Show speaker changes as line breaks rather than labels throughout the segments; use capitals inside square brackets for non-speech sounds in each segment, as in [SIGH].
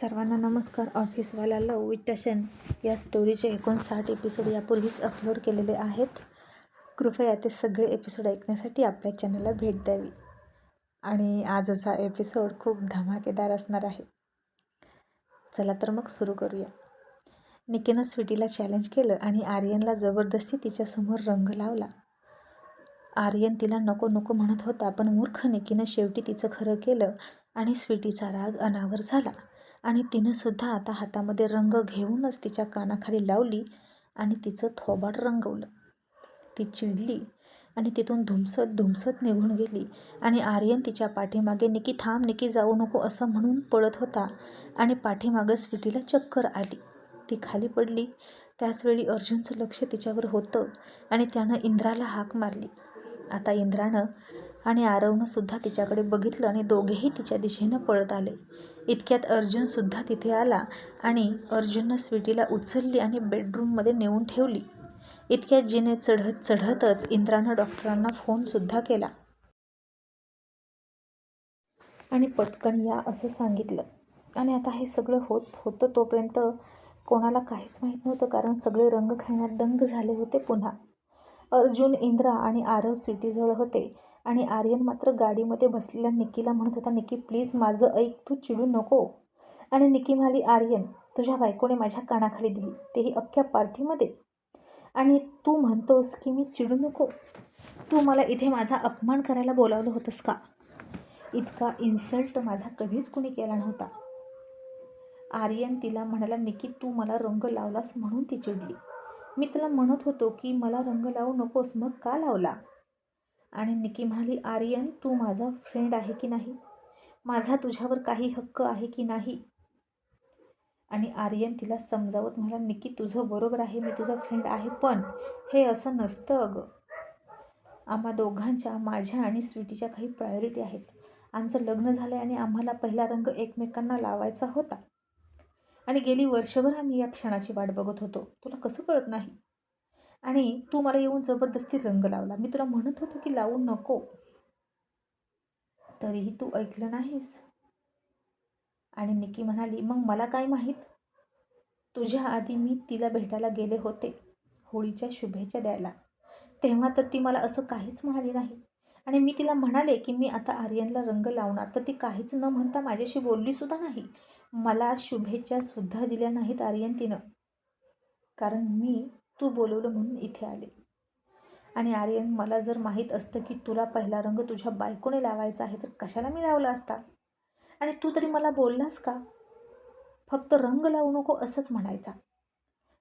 सर्वांना नमस्कार. ऑफिसवाला लव विटशन या स्टोरीचे एकोणसाठ एपिसोड यापूर्वीच अपलोड केलेले आहेत. कृपया ते सगळे एपिसोड ऐकण्यासाठी आपल्या चॅनलला भेट द्यावी. आणि आजचा एपिसोड खूप धमाकेदार असणार आहे. चला तर मग सुरू करूया. निकीनं स्वीटीला चॅलेंज केलं आणि आर्यनला जबरदस्ती तिच्यासमोर रंग लावला. आर्यन तिला नको नको म्हणत होता पण मूर्ख निकीनं शेवटी तिचं खरं केलं आणि स्वीटीचा राग अनावर झाला. आणि तिनंसुद्धा आता हातामध्ये रंग घेऊनच तिच्या कानाखाली लावली आणि तिचं थोबाड रंगवलं. ती चिडली आणि तिथून धुमसत धुमसत निघून गेली आणि आर्यन तिच्या पाठीमागे निकी थांब निकी जाऊ नको असं म्हणून पळत होता आणि पाठीमागं स्वीटीला चक्कर आली. ती खाली पडली. त्याचवेळी अर्जुनचं लक्ष तिच्यावर होतं आणि त्यानं इंद्राला हाक मारली. आता इंद्रानं आणि आरवनंसुद्धा तिच्याकडे बघितलं आणि दोघेही तिच्या दिशेनं पळत आले. इतक्यात अर्जुनसुद्धा तिथे आला आणि अर्जुननं स्वीटीला उचलली आणि बेडरूममध्ये नेऊन ठेवली. इतक्यात जिने चढत चढतच इंद्रानं डॉक्टरांना फोनसुद्धा केला. आणि पटकन या असं सांगितलं. आणि आता हे सगळं होत होतं तोपर्यंत कोणाला काहीच माहीत नव्हतं कारण सगळे रंग खेळण्यात दंग झाले होते पुन्हा. अर्जुन इंद्रा आणि आरव स्वीटीजवळ होते. आणि आर्यन मात्र गाडीमध्ये बसलेल्या निकीला म्हणत होता निकी प्लीज माझं ऐक तू चिडू नको. आणि निकी म्हणाली आर्यन तुझ्या बायकोने माझ्या कानाखाली दिली तेही अख्ख्या पार्टीमध्ये. आणि तू म्हणतोस की मी चिडू नको. तू मला इथे माझा अपमान करायला बोलावलं होतंस का? इतका इन्सल्ट माझा कधीच कुणी केला नव्हता. आर्यन तिला म्हणाला निकी तू मला रंग लावलास म्हणून ती चिडली. मी तिला म्हणत होतो की मला रंग लावू नकोस मग का लावला? आणि निकी म्हणाली आर्यन तू माझा फ्रेंड आहे की नाही? माझा तुझ्यावर काही हक्क आहे की नाही? आणि आर्यन तिला समजावत म्हणाला निकी तुझं बरोबर आहे मी तुझा फ्रेंड आहे पण हे असं नसतं अगं. आम्हा दोघांच्या माझ्या आणि स्वीटीच्या काही प्रायोरिटी आहेत. आमचं लग्न झालं आहे आणि आम्हाला पहिला रंग एकमेकांना लावायचा होता. आणि गेली वर्षभर आम्ही या क्षणाची वाट बघत होतो. तुला कसं कळत नाही? आणि तू मला येऊन जबरदस्ती रंग लावला. मी तुला म्हणत होतो की लावू नको. तरीही तू ऐकलं नाहीस. आणि निकी म्हणाली मग मला काय माहीत? तुझ्या आधी मी तिला भेटायला गेले होते होळीच्या शुभेच्छा द्यायला. तेव्हा तर ती मला असं काहीच म्हणाली नाही. आणि मी तिला म्हणाले की मी आता आर्यनला रंग लावणार तर ती काहीच न म्हणता माझ्याशी बोललीसुद्धा नाही. मला शुभेच्छासुद्धा दिल्या नाहीत आर्यन तिनं. कारण मी तू बोलवलं म्हणून इथे आले. आणि आर्यन मला जर माहीत असतं की तुला पहिला रंग तुझ्या बायकोने लावायचा आहे तर कशाला मी लावला असता? आणि तू तरी मला बोललास का? फक्त रंग लावू नको असंच म्हणायचा.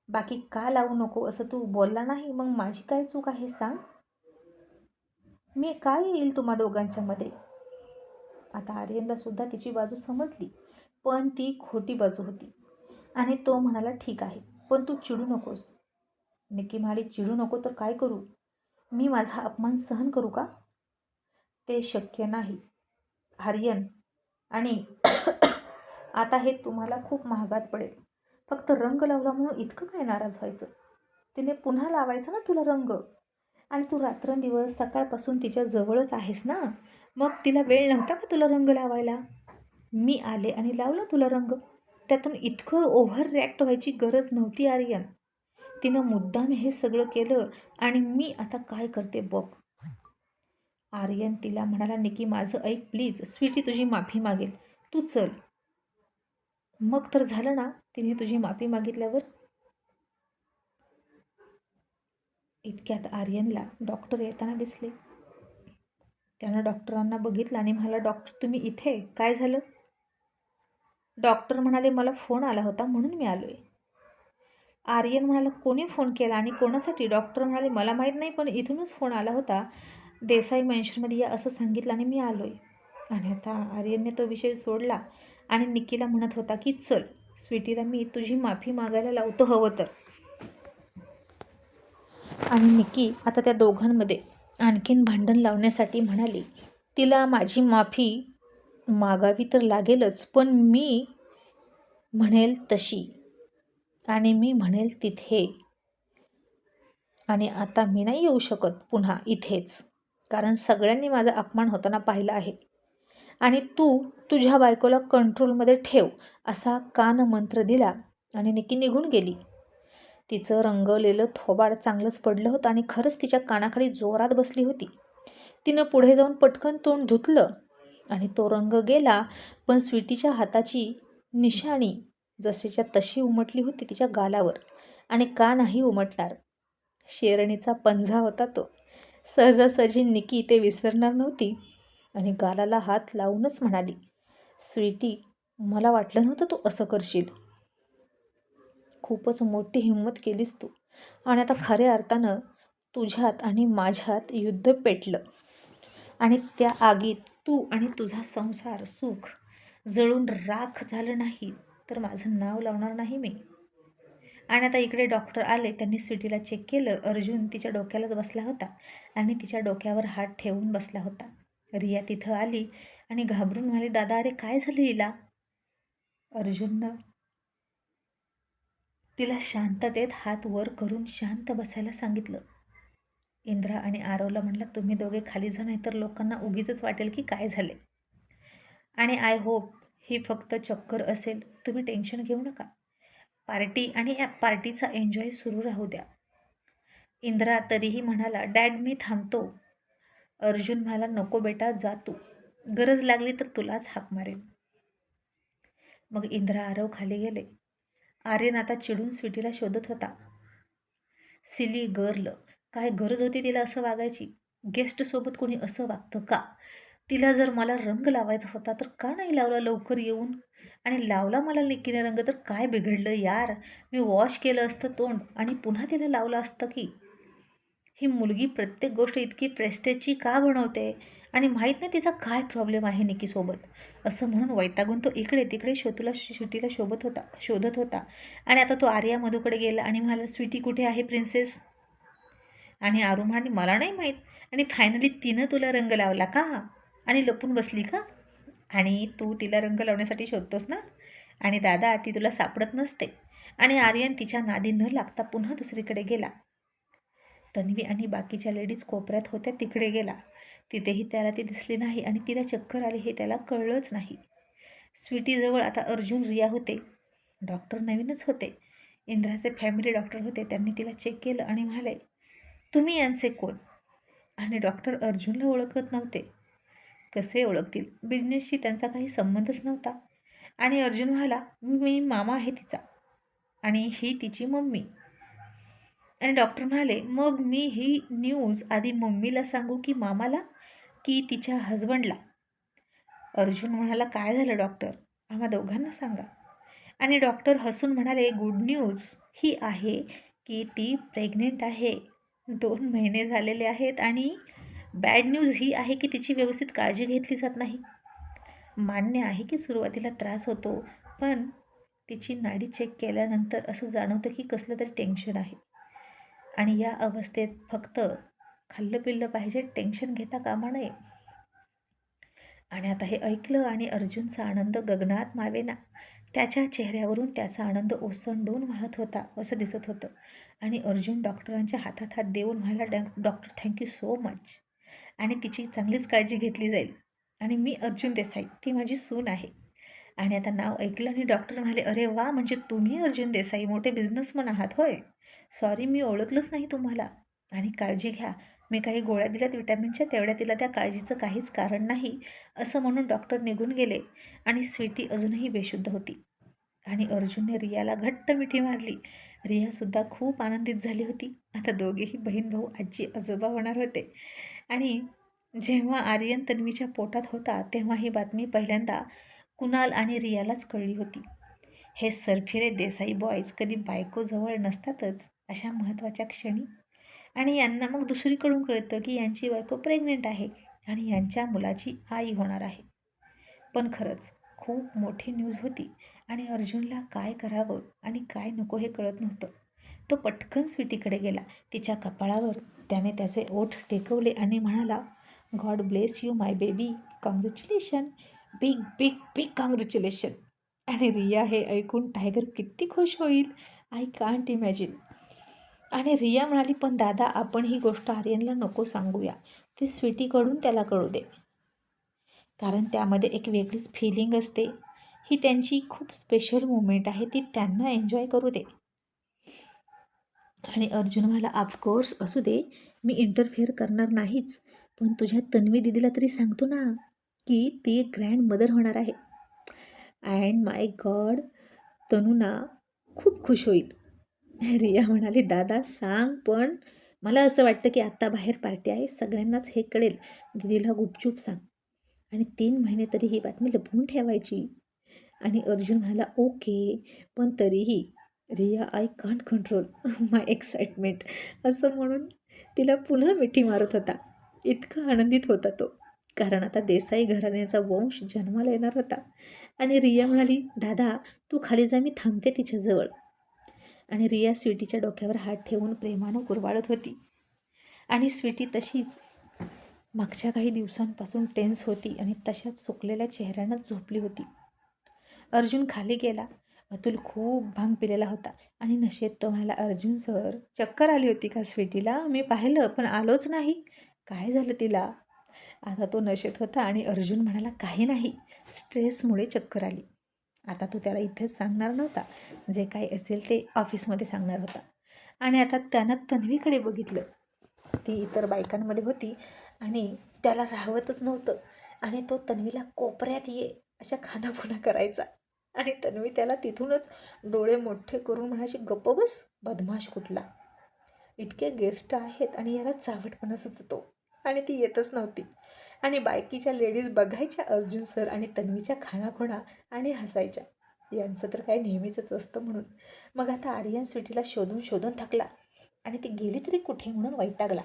बाकी का लावू नको असं तू बोलला नाही मग माझी काय चूक आहे सांग? मी काय येईल तुम्हा दोघांच्यामध्ये आता आर्यनला सुद्धा तिची बाजू समजली पण ती खोटी बाजू होती. आणि तो म्हणाला ठीक आहे पण तू चिडू नकोस. निकी म्हणाली चिडू नको तर काय करू? मी माझा अपमान सहन करू का? ते शक्य नाही आर्यन. आणि [COUGHS] आता हे तुम्हाला खूप महागात पडेल. फक्त रंग लावला म्हणून इतकं काय नाराज व्हायचं? तिने पुन्हा लावायचा ना तुला रंग? आणि तू रात्रंदिवस सकाळपासून तिच्या जवळच आहेस ना? मग तिला वेळ नव्हता का तुला रंग लावायला? मी आले आणि लावला तुला रंग. त्यातून इतकं ओव्हर रिॲक्ट व्हायची गरज नव्हती आर्यन. तिनं मुद्दाम हे सगळं केलं आणि मी आता काय करते बघ. आर्यन तिला म्हणाला निकी माझं ऐक प्लीज. स्वीटी तुझी माफी मागेल. तू चल. मग तर झालं ना तिने तुझी माफी मागितल्यावर? इतक्यात आर्यनला डॉक्टर येताना दिसले. त्यानं डॉक्टरांना बघितलं आणि म्हणाला डॉक्टर तुम्ही इथे? काय झालं? डॉक्टर म्हणाले मला फोन आला होता म्हणून मी आलो आहे आर्यन म्हणाला कोणी फोन केला आणि कोणासाठी? डॉक्टर म्हणाले मला माहीत नाही पण इथूनच फोन आला होता. देसाई मेन्शनमध्ये या असं सांगितलं आणि मी आलो आहे आणि आता आर्यनने तो विषय सोडला आणि निकीला म्हणत होता की चल स्वीटीला मी तुझी माफी मागायला लावतो हवं तर. आणि निकी आता त्या दोघांमध्ये आणखीन भांडण लावण्यासाठी म्हणाली तिला माझी माफी मागावी तर लागेलच पण मी म्हणेल तशी. आणि मी म्हणेल तिथे. आणि आता मी नाही येऊ शकत पुन्हा इथेच कारण सगळ्यांनी माझा अपमान होताना पाहिला आहे. आणि तू तुझ्या बायकोला कंट्रोलमध्ये ठेव असा कान मंत्र दिला आणि निकी निघून गेली. तिचं रंगवलेलं थोबाड चांगलंच पडलं होतं आणि खरंच तिच्या कानाखाली जोरात बसली होती. तिनं पुढे जाऊन पटकन तोंड धुतलं आणि तो रंग गेला पण स्वीटीच्या हाताची निशाणी जशीच्या तशी उमटली होती तिच्या गालावर आणि का नाही उमटणार? शेरणीचा पंजा होता तो. सहजासहजी निकी ते विसरणार नव्हती आणि गालाला हात लावूनच म्हणाली स्वीटी मला वाटलं नव्हतं तू असं करशील. खूपच मोठी हिंमत केलीस तू आणि आता खऱ्या अर्थानं तुझ्यात आणि माझ्यात युद्ध पेटलं आणि त्या आगीत तू आणि तुझा संसार सुख जळून राख झालं नाही. तर माझं नाव लावणार नाही मी. आणि आता इकडे डॉक्टर आले त्यांनी स्वीटीला चेक केलं. अर्जुन तिच्या डोक्यालाच बसला होता आणि तिच्या डोक्यावर हात ठेवून बसला होता. रिया तिथं आली आणि घाबरून म्हणाली दादा अरे काय झालं हिला? अर्जुननं तिला शांततेत हात वर करून शांत बसायला सांगितलं. इंद्रा आणि आरवला म्हणला तुम्ही दोघे खाली जा नाही तर लोकांना उगीच वाटेल की काय झाले? आणि आय होप ही फक्त चक्कर असेल तुम्ही टेन्शन घेऊ नका. पार्टी आणि पार्टीचा एन्जॉय सुरू राहू द्या. इंद्रा तरीही म्हणाला डॅड मी थांबतो. अर्जुन मला नको बेटा जा तू. गरज लागली तर तुलाच हाक मारेन. मग इंद्रा आरव खाली गेले. आर्यन आता चिडून स्वीटीला शोधत होता. Silly girl. काय गरज होती तिला असं वागायची? गेस्टसोबत कोणी असं वागतं का? तिला जर मला रंग लावायचा होता तर का नाही लावला लवकर येऊन? आणि लावला मला निक्कीने रंग तर काय बिघडलं यार? मी वॉश केलं असतं तोंड आणि पुन्हा तिला लावलं असतं की? ही मुलगी प्रत्येक गोष्ट इतकी प्रेस्टेजची का बनवते? आणि माहीत नाही तिचा काय प्रॉब्लेम आहे निकीसोबत असं म्हणून वैतागून तो इकडे तिकडे शोतूला शुटीला शोभत होता शोधत होता. आणि आता तो आर्या मधूकडे गेला आणि म्हणाला स्वीटी कुठे आहे प्रिन्सेस आणि आरू म्हणाली मला नाही माहीत. आणि फायनली तिनं तुला रंग लावला का? आणि लपून बसली का? आणि तू तिला रंग लावण्यासाठी शोधतोस ना? आणि दादा ती तुला सापडत नसते. आणि आर्यन तिच्या नादी न लागता पुन्हा दुसरीकडे गेला. तन्वी आणि बाकीच्या लेडीज कोपऱ्यात होत्या तिकडे गेला. तिथेही त्याला ती दिसली नाही आणि तिला चक्कर आली हे त्याला कळलंच नाही. स्वीटीजवळ आता अर्जुन रिया होते. डॉक्टर नवीनच होते. इंद्राचे फॅमिली डॉक्टर होते त्यांनी तिला चेक केलं आणि म्हणाले तुम्ही यांचे कोण? आणि डॉक्टर अर्जुनला ओळखत नव्हते. कसे ओळखतील? बिझनेसशी त्यांचा काही संबंधच नव्हता. आणि अर्जुन म्हणाला मी मामा आहे तिचा आणि ही तिची मम्मी. आणि डॉक्टर म्हणाले मग मी ही न्यूज आधी मम्मीला सांगू की मामाला की तिच्या हजबंडला अर्जुन म्हणाला काय झालं डॉक्टर आम्हा दोघांना सांगा. आणि डॉक्टर हसून म्हणाले गुड न्यूज ही आहे की ती प्रेग्नेंट आहे. दोन महिने झालेले आहेत आणि बॅड न्यूज ही आहे की तिची व्यवस्थित काळजी घेतली जात नाही. मान्य आहे की सुरुवातीला त्रास होतो पण तिची नाडी चेक केल्यानंतर असं जाणवतं की कसलं तरी टेन्शन आहे. आणि या अवस्थेत फक्त खाल्लं पिल्लं पाहिजे टेन्शन घेता कामा नये. आणि आता हे ऐकलं आणि अर्जुनचा आनंद गगनात मावेना. त्याच्या चेहऱ्यावरून त्याचा आनंद ओसंडून वाहत होता असं दिसत होतं. आणि अर्जुन डॉक्टरांच्या हातात हात देऊन म्हणाला डॉक्टर थँक्यू सो मच आणि तिची चांगलीच काळजी घेतली जाईल. आणि मी अर्जुन देसाई ती माझी सून आहे. आणि आता नाव ऐकलं आणि डॉक्टर म्हणाले अरे वा म्हणजे तुम्ही अर्जुन देसाई मोठे बिझनेसमन आहात होय. सॉरी मी ओळखलंच नाही तुम्हाला. आणि काळजी घ्या. मी काही गोळ्या दिल्यात विटॅमिनच्या तेवढ्या तिला त्या काळजीचं काहीच कारण नाही असं म्हणून डॉक्टर निघून गेले. आणि स्वीटी अजूनही बेशुद्ध होती. आणि अर्जुनने रियाला घट्ट मिठी मारली. रियासुद्धा खूप आनंदित झाली होती. आता दोघेही बहीण भाऊ आजी आजोबा होणार होते. आणि जेव्हा आर्यन तन्वीच्या पोटात होता तेव्हा ही बातमी पहिल्यांदा कुणाल आणि रियालाच कळली होती. हे सरफिरे देसाई बॉयज कधी बायकोजवळ नसतातच अशा महत्त्वाच्या क्षणी. आणि यांना मग दुसरीकडून कळतं की यांची बायको प्रेग्नेंट आहे आणि यांच्या मुलाची आई होणार आहे. पण खरंच खूप मोठी न्यूज होती आणि अर्जुनला काय करावं आणि काय नको हे कळत नव्हतं. तो पटकन स्वीटीकडे गेला. तिच्या कपाळावर त्याने त्याचे ओठ टेकवले आणि म्हणाला god bless you my baby. Congratulation. Big big big congratulation. आणि रिया हे ऐकून टायगर किती खुश होईल. I can't imagine. आणि रिया म्हणाली पण दादा आपण ही गोष्ट आर्यनला नको सांगूया. ती स्वीटीकडून त्याला कळू दे. कारण त्यामध्ये एक वेगळीच फिलिंग असते. ही त्यांची खूप स्पेशल मुमेंट आहे ती त्यांना एन्जॉय करू दे. आणि अर्जुन मला ऑफकोर्स असू दे मी इंटरफेअर करणार नाहीच. पण तुझ्या तन्वी दिदीला तरी सांगतो ना की ती ग्रँड मदर होणार आहे. अँड माय गॉड तनुना खूप खुश होईल. रिया म्हणाली दादा सांग पण मला असं वाटतं की आत्ता बाहेर पार्टी आहे सगळ्यांनाच हे कळेल. दिदीला गुपचूप सांग. आणि तीन महिने तरी ही बातमी लपवून ठेवायची. आणि अर्जुन म्हणाला ओके पण तरीही Riya I can't control my excitement असं म्हणून तिला पुन्हा मिठी मारत होता. इतका आनंदित होता तो. कारण आता देसाई घराण्याचा वंश जन्माला येणार होता. आणि रिया म्हणाली दादा तू खाली जा मी थांबते तिच्याजवळ आणि रिया स्वीटीच्या डोक्यावर हात ठेवून प्रेमानं कुरवाळत होती. आणि स्वीटी तशीच मागच्या काही दिवसांपासून टेन्स होती आणि तशाच सुकलेल्या चेहऱ्यानं झोपली होती. अर्जुन खाली गेला. अतुल खूप भांग पिलेला होता. आणि नशेत तो म्हणाला अर्जुन सर चक्कर आली होती का स्वीटीला? मी पाहिलं पण आलोच नाही. काय झालं तिला? आता तो नशेत होता आणि अर्जुन म्हणाला काही नाही. स्ट्रेसमुळे चक्कर आली. आता तो त्याला इथेच सांगणार नव्हता. जे काही असेल ते ऑफिसमध्ये सांगणार होता. आणि आता त्यानं तन्वीकडे बघितलं. ती इतर बायकांमध्ये होती आणि त्याला राहवतच नव्हतं. आणि तो तन्वीला कोपऱ्यात ये अशा खानापुना करायचा. आणि तन्वी त्याला तिथूनच डोळे मोठे करून म्हणाशी गप्प बस बदमाश कुठला? इतके गेस्ट आहेत आणि याला चावटपणा सुचतो. आणि ती येतच नव्हती. आणि बायकीच्या लेडीज बघायच्या अर्जुन सर आणि तन्वीच्या खाणाखुणा आणि हसायच्या. यांचं तर काय नेहमीचंच असतं म्हणून. मग आता आर्यन स्वीटीला शोधून शोधून थकला. आणि ती गेली तरी कुठे म्हणून वैतागला.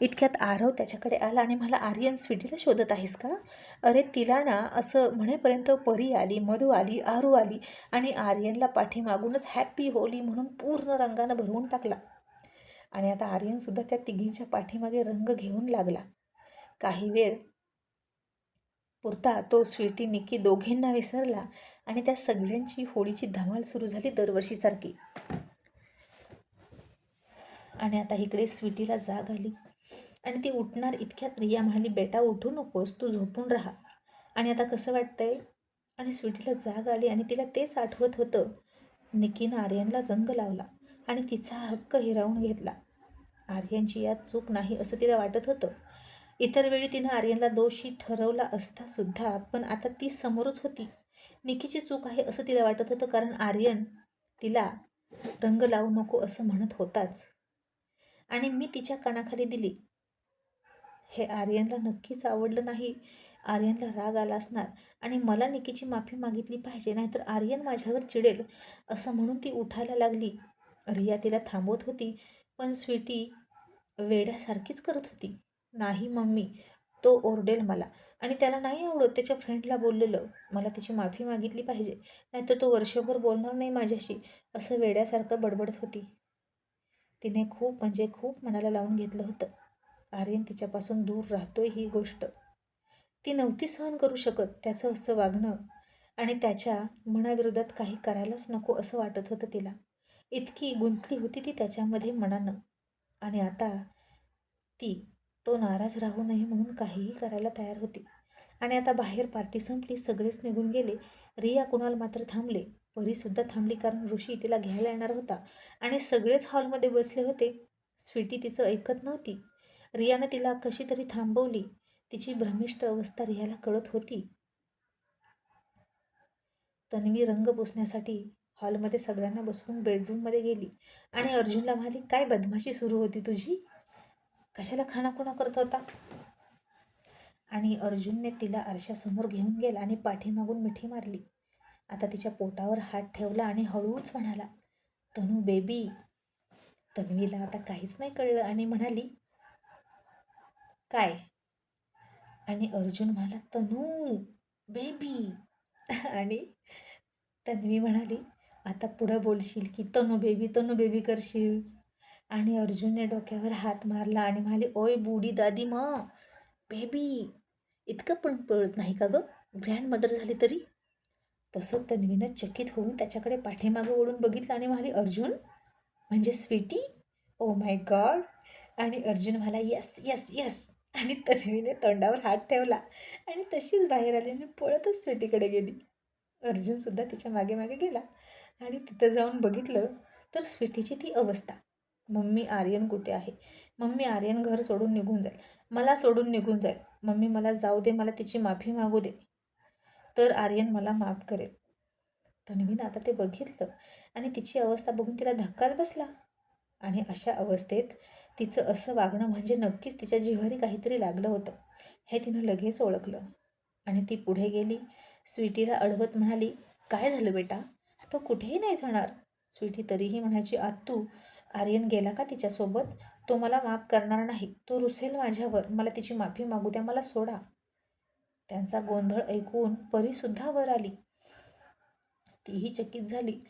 इतक्यात आरव त्याच्याकडे आला आणि मला आर्यन स्वीटीला शोधत आहेस का? अरे तिला ना असं म्हणेपर्यंत परी आली मधू आली आरू आली आणि आर्यनला पाठीमागूनच हॅप्पी होली म्हणून पूर्ण रंगानं भरवून टाकला. आणि आता आर्यनसुद्धा त्या तिघींच्या पाठीमागे रंग घेऊन लागला. काही वेळ पुरता तो स्वीटी निकी दोघींना विसरला आणि त्या सगळ्यांची होळीची धमाल सुरू झाली दरवर्षीसारखी. आणि आता इकडे स्वीटीला जाग आली. आणि ती उठणार इतक्यात रिया म्हणाली बेटा उठू नकोस तू झोपून राहा. आणि आता कसं वाटतंय? आणि स्वीटीला जाग आली आणि तिला तेच आठवत होतं. निकीनं आर्यनला रंग लावला आणि तिचा हक्क हिरावून घेतला. आर्यनची यात चूक नाही असं तिला वाटत होतं. इतर वेळी तिनं आर्यनला दोषी ठरवला असता सुद्धा पण आता ती समोरच होती. निकीची चूक आहे असं तिला वाटत होतं कारण आर्यन तिला रंग लावू नको असं म्हणत होताच. आणि मी तिच्या कानाखाली दिली. हे आर्यनला नक्कीच आवडलं नाही. आर्यनला राग आला असणार आणि मला निकीची माफी मागितली पाहिजे नाहीतर आर्यन माझ्यावर चिडेल असं म्हणून ती उठायला लागली. रिया तिला थांबवत होती पण स्वीटी वेड्यासारखीच करत होती. नाही मम्मी तो ओरडेल मला आणि त्याला नाही आवडत त्याच्या फ्रेंडला बोललेलं. मला त्याची माफी मागितली पाहिजे नाहीतर तो वर्षभर बोलणार नाही माझ्याशी असं वेड्यासारखं बडबडत होती. तिने खूप म्हणजे खूप मनाला लावून घेतलं होतं. आर्यन तिच्यापासून दूर राहतोय ही गोष्ट. ती नव्हती सहन करू शकत त्याचं असं वागणं आणि त्याच्या मनाविरोधात काही करायलाच नको असं वाटत होतं तिला. इतकी गुंतली होती ती त्याच्यामध्ये मनानं. आणि आता ती तो नाराज राहू नये म्हणून काहीही करायला तयार होती. आणि आता बाहेर पार्टी संपली सगळेच निघून गेले. रिया कुणाल मात्र थांबले. परीसुद्धा थांबली कारण ऋषी तिला घ्यायला येणार होता. आणि सगळेच हॉलमध्ये बसले होते. स्वीटी तिचं ऐकत नव्हती. रियानं तिला कशी तरी थांबवली. तिची भ्रमिष्ट अवस्था रियाला कळत होती. तन्वी रंग पुसण्यासाठी हॉलमध्ये सगळ्यांना बसवून बेडरूममध्ये गेली. आणि अर्जुनला म्हणाली काय बदमाशी सुरू होती तुझी? कशाला खाणाखुणा करत होता? आणि अर्जुनने तिला आरशासमोर घेऊन गेला आणि पाठीमागून मिठी मारली. आता तिच्या पोटावर हात ठेवला आणि हळूच म्हणाला तनू बेबी. तन्वीला आता काहीच नाही कळलं आणि म्हणाली काय? आणि अर्जुन म्हणाला तनू बेबी आणि तन्वी म्हणाली आता पुढं बोलशील की तनू बेबी तनू बेबी करशील. आणि अर्जुनने डोक्यावर हात मारला आणि म्हणाली ओय बुडी दादी मा बेबी इतकं पण पळत नाही का गं? ग्रँड मदर झाली तरी? तसं तन्वीनं चकित होऊन त्याच्याकडे पाठीमागं ओढून बघितलं आणि म्हणाली अर्जुन म्हणजे स्वीटी ओ माय गॉड आणि अर्जुन म्हणाला यस यस यस आणि तन्वीने तोंडावर हात ठेवला आणि तशीच बाहेर आली आणि पळतच स्वीटीकडे गेली. अर्जुनसुद्धा तिच्यामागे मागे गेला आणि तिथं जाऊन बघितलं तर स्वीटीची ती अवस्था. मम्मी आर्यन कुठे आहे? मम्मी आर्यन घर सोडून निघून जाईल. मला सोडून निघून जाईल. मम्मी मला जाऊ दे मला तिची माफी मागू दे. तर आर्यन मला माफ करेल. तन्वीनं आता ते बघितलं आणि तिची अवस्था बघून तिला धक्काच बसला. आणि अशा अवस्थेत तिचं असं वागणं म्हणजे नक्कीच तिच्या जिव्हारी काहीतरी लागलं होतं. हे तिनं लगेच ओळखलं. आणि ती पुढे गेली. स्वीटीला अडवत म्हणाली काय झालं बेटा? तो कुठेही नाही जाणार. स्वीटी तरीही म्हणायची आत्तू आर्यन गेला का तिच्यासोबत? तो मला माफ करणार नाही. तो रुसेल माझ्यावर. मला तिची माफी मागू द्या. मला सोडा. त्यांचा गोंधळ ऐकून परीसुद्धा वर आली. तीही चकित झाली.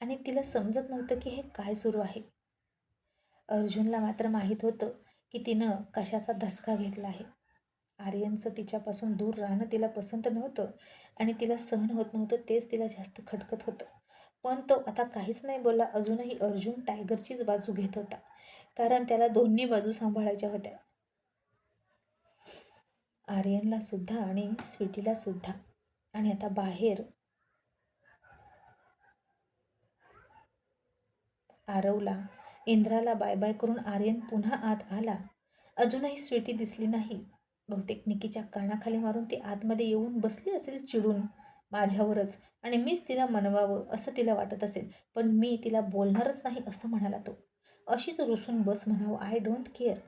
आणि तिला समजत नव्हतं की हे काय सुरू आहे. अर्जुनला मात्र माहीत होतं की तिनं कशाचा धसका घेतला आहे. आर्यनचं तिच्यापासून दूर राहणं तिला पसंत नव्हतं आणि तिला सहन होत नव्हतं तेच तिला जास्त खटकत होतं. पण तो आता काहीच नाही बोलला अजूनही अर्जुन टायगरचीच बाजू घेत होता कारण त्याला दोन्ही बाजू सांभाळायच्या होत्या. आर्यनला सुद्धा आणि स्वीटीला सुद्धा. आणि आता बाहेर आरवला इंद्राला बाय बाय करून आर्यन पुन्हा आत आला. अजूनही स्वीटी दिसली नाही. बहुतेक निकीच्या कानाखाली मारून ती आतमध्ये येऊन बसली असेल चिडून. माझ्यावरच. आणि मीच तिला मनवावं असं तिला वाटत असेल. पण मी तिला बोलणारच नाही असं म्हणाला तो. अशीच रुसून बस म्हणावं आय डोंट केअर.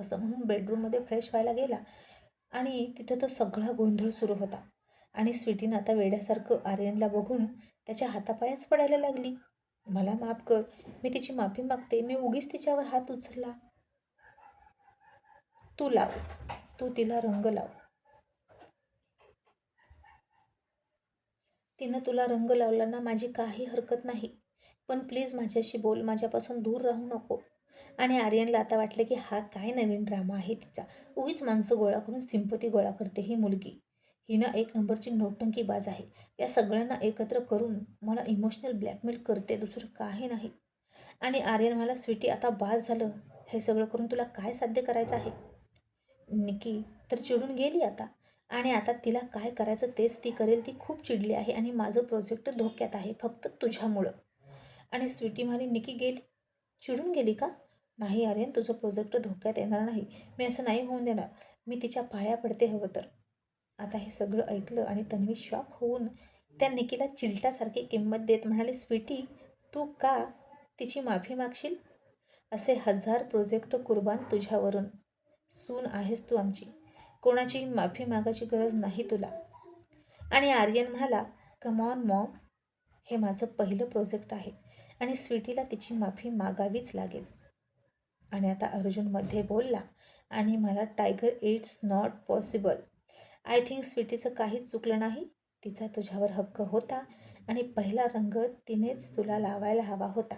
असं म्हणून बेडरूममध्ये फ्रेश व्हायला गेला. आणि तिथं तो सगळा गोंधळ सुरू होता. आणि स्वीटीनं आता वेड्यासारखं आर्यनला बघून त्याच्या हातापायाच पडायला लागली. मला माफ कर. मी तिची माफी मागते. मी उगीच तिच्यावर हात उचलला. तू लाव. तू तिला रंग लाव. तिनं तुला रंग लावला ना माझी काही हरकत नाही. पण प्लीज माझ्याशी बोल. माझ्यापासून दूर राहू नको. आणि आर्यनला आता वाटलं की हा काय नवीन ड्रामा आहे तिचा. उगीच माणसं गोळा करून सिंपती गोळा करते ही मुलगी. हिनं एक नंबरची नौटंकी बाज आहे. या सगळ्यांना एकत्र करून मला इमोशनल ब्लॅकमेल करते दुसरं काही नाही. आणि आर्यन मला स्वीटी आता बाज झालं. हे सगळं करून तुला काय साध्य करायचं आहे? निकी तर चिडून गेली आता. आणि आता तिला काय करायचं तेच ती करेल. ती खूप चिडली आहे आणि माझं प्रोजेक्ट धोक्यात आहे फक्त तुझ्यामुळं. आणि स्वीटी म्हणाली निकी गेली? चिडून गेली का? नाही आर्यन तुझं प्रोजेक्ट धोक्यात येणार नाही. मी असं नाही होऊन देणार. मी तिच्या पाया पडते हवं तर. आता हे सगळं ऐकलं आणि तन्वी शॉक होऊन त्या निकीला चिलटासारखी किंमत देत म्हणाली स्वीटी तू का तिची माफी मागशील? असे हजार प्रोजेक्ट कुर्बान तुझ्यावरून. सून आहेस तू आमची. कोणाची माफी मागायची गरज नाही तुला. आणि आर्यन म्हणाला कमॉन मॉम हे माझं पहिलं प्रोजेक्ट आहे आणि स्वीटीला तिची माफी मागावीच लागेल. आणि आता अर्जुनमध्ये बोलला आणि मला Tiger it's not possible I think स्वीटीचं काहीच चुकलं नाही. तिचा तुझ्यावर हक्क होता आणि पहिला रंग तिनेच तुला लावायला हवा होता.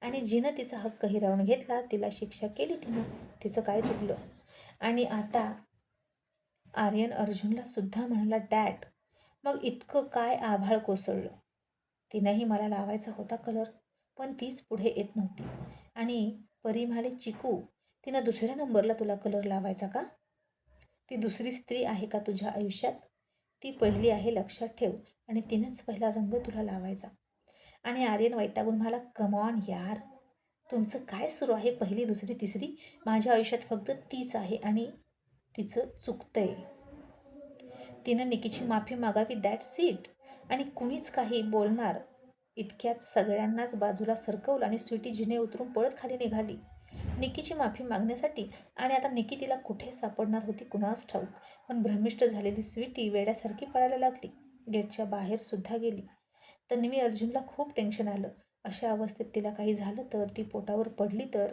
आणि जिनं तिचा हक्क हिरावून घेतला तिला शिक्षा केली तिनं तिचं काय चुकलं? आणि आता आर्यन अर्जुनला सुद्धा म्हणाला डॅट मग इतकं काय आभाळ कोसळलं? तिनंही मला लावायचा होता कलर पण तीच पुढे येत नव्हती. आणि परी म्हणाले चिकू तिनं दुसऱ्या नंबरला तुला कलर लावायचा का? ती दुसरी स्त्री आहे का तुझ्या आयुष्यात? ती पहिली आहे लक्षात ठेव आणि तिनंच पहिला रंग तुला लावायचा. आणि आर्यन वैतागून मला कमॉन यार. तुमचं काय सुरू आहे? पहिली दुसरी तिसरी? माझ्या आयुष्यात फक्त तीच आहे आणि तिचं चुकतंय. तिनं निकीची माफी मागावी दॅट सीट आणि कुणीच काही बोलणार. इतक्यात सगळ्यांनाच बाजूला सरकवलं आणि स्वीटी जिने उतरून पळत खाली निघाली. निकीची माफी मागण्यासाठी आणि आता निकी तिला कुठे सापडणार होती कुणास ठाऊक? पण भ्रमिष्ट झालेली स्वीटी वेड्यासारखी पळायला लागली. गेटच्या बाहेर सुद्धा गेली. तन्वी अर्जुनला खूप टेन्शन आलं. अशा अवस्थेत तिला काही झालं तर ती पोटावर पडली तर?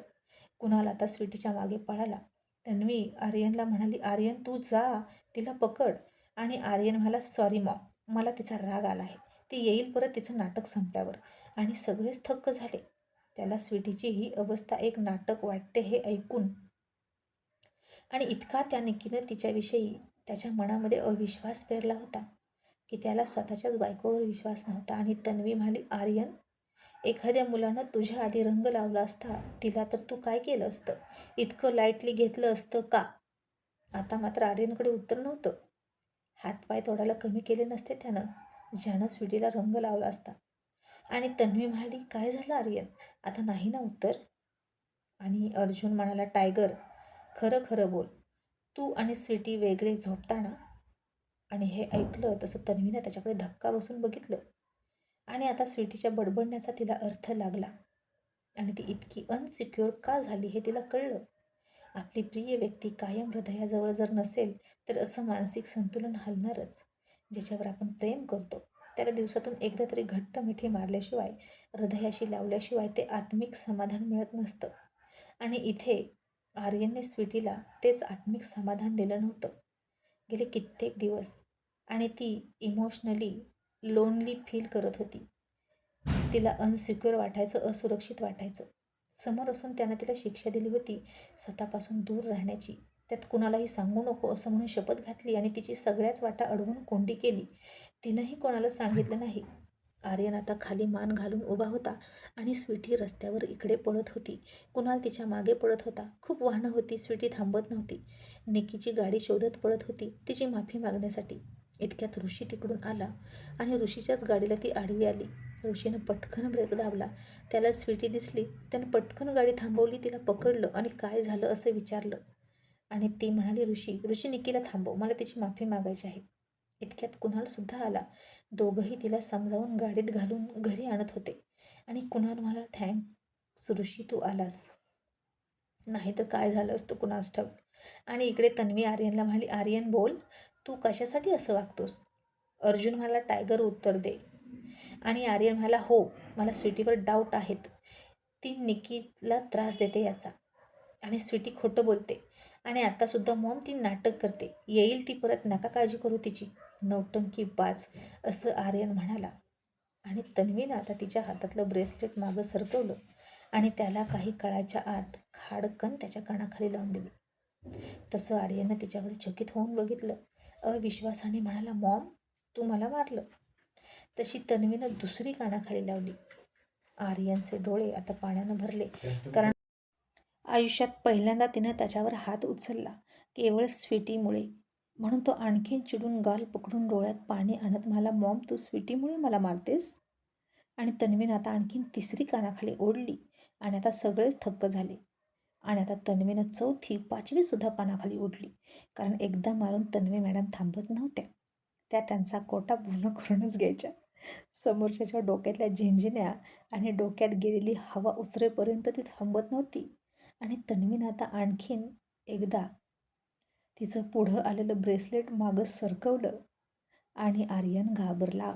कुणाला आता स्वीटीच्या मागे पळाला तन्वी आर्यनला म्हणाली आर्यन तू जा तिला पकड. आणि आर्यन म्हणाला सॉरी मॉ मला तिचा राग आला आहे ती येईल परत तिचं नाटक संपल्यावर. आणि सगळेच थक्क झाले. त्याला स्वीटीची ही अवस्था एक नाटक वाटते हे ऐकून. आणि इतका त्या निकीनं तिच्याविषयी त्याच्या मनामध्ये अविश्वास पेरला होता की त्याला स्वतःच्याच बायकोवर विश्वास नव्हता. आणि तन्वी म्हणाली आर्यन एखाद्या मुलानं तुझ्या आधी रंग लावला असता तिला तर तू काय केलं असतं? इतकं लाईटली घेतलं असतं का? आता मात्र आर्यनकडे उत्तर नव्हतं. हातपाय तोडायला कमी केले नसते त्यानं. ज्यानं स्वीटीला रंग लावला असता आणि तन्वी म्हणाली काय झालं आर्यन? आता नाही ना उत्तर? आणि अर्जुन म्हणाला टायगर खरं खरं बोल. तू आणि स्वीटी वेगळे झोपताना आणि हे ऐकलं तसं तन्वीनं त्याच्याकडे धक्का बसून बघितलं. आणि आता स्वीटीच्या बडबडण्याचा तिला अर्थ लागला. आणि ती इतकी अनसिक्युअर का झाली हे तिला कळलं. आपली प्रिय व्यक्ती कायम हृदयाजवळ जर नसेल तर असं मानसिक संतुलन हलणारच ज्याच्यावर आपण प्रेम करतो. त्याला दिवसातून एकदा तरी घट्ट मिठी मारल्याशिवाय हृदयाशी लावल्याशिवाय ते आत्मिक समाधान मिळत नसतं. आणि इथे आर्यनने स्वीटीला तेच आत्मिक समाधान दिलं नव्हतं. गेले कित्येक दिवस आणि ती इमोशनली लोनली फील करत होती. तिला अनसिक्युअर वाटायचं असुरक्षित वाटायचं. समोर असून त्यानं तिला शिक्षा दिली होती स्वतःपासून दूर राहण्याची. त्यात कुणालाही सांगू नको असं म्हणून शपथ घातली आणि तिची सगळ्याच वाटा अडवून कोंडी केली. तिनंही कोणाला सांगितलं नाही. आर्यन आता खाली मान घालून उभा होता आणि स्वीटी रस्त्यावर इकडे पळत होती. कुणाल तिच्यामागे पळत होता. खूप वाहनं होती. स्वीटी थांबत नव्हती. निकीची गाडी शोधत पळत होती तिची माफी मागण्यासाठी. इतक्यात ऋषी तिकडून आला आणि ऋषीच्याच गाडीला ती आडवी आली. ऋषीनं पटकन ब्रेक दाबला. त्याला स्वीटी दिसली. त्यानं पटकन गाडी थांबवली. तिला पकडलं आणि काय झालं असं विचारलं. आणि ती म्हणाली ऋषी ऋषी निकीला थांबव. मला तिची माफी मागायची आहे. इतक्यात कुणालसुद्धा आला. दोघंही तिला समजावून गाडीत घालून घरी आणत होते. आणि कुणाल मला थँक ऋषी तू आलास. नाही तर काय झालं असतं कुणास ठाऊक? आणि इकडे तन्वी आर्यनला म्हणाली आर्यन बोल तू कशासाठी असं वागतोस? अर्जुन मला टायगर उत्तर दे. आणि आर्यन म्हणाला हो मला स्वीटीवर डाऊट आहेत. ती निकीला त्रास देते याचा. आणि स्वीटी खोटं बोलते. आणि आत्तासुद्धा मॉम ती नाटक करते. येईल ती परत नका काळजी करू तिची. नौटंकी बाज असं आर्यन म्हणाला. आणि तन्वीनं आता तिच्या हातातलं ब्रेसलेट मागं सरकवलं आणि त्याला काही काळाच्या आत खाडकन त्याच्या कानाखाली लावून दिली. तसं आर्यननं तिच्याकडे चकित होऊन बघितलं. अविश्वासाने म्हणाला मॉम तू मला मारलं. तशी तन्वीनं दुसरी कानाखाली लावली. आर्यनचे डोळे आता पाण्यानं भरले. कारण आयुष्यात पहिल्यांदा तिनं त्याच्यावर हात उचलला केवळ स्वीटीमुळे. म्हणून तो आणखीन चिडून गाल पकडून डोळ्यात पाणी आणत मला मॉम तू स्वीटीमुळे मला मारतेस? आणि तन्वीनं आता आणखीन तिसरी कानाखाली ओढली आणि आता सगळेच थक्क झाले. आणि आता तन्वीनं चौथी पाचवीसुद्धा कानाखाली ओढली कारण एकदा मारून तन्वी मॅडम थांबत नव्हत्या. त्या त्यांचा कोटा पूर्ण करूनच घ्यायच्या. समोरच्याच्या डोक्यातल्या झिंझिन्या आणि डोक्यात गेलेली हवा उतरेपर्यंत ती थांबत नव्हती. आणि तन्वीनं आता आणखीन एकदा तिचं पुढं आलेलं ब्रेसलेट मागं सरकवलं आणि आर्यन घाबरला.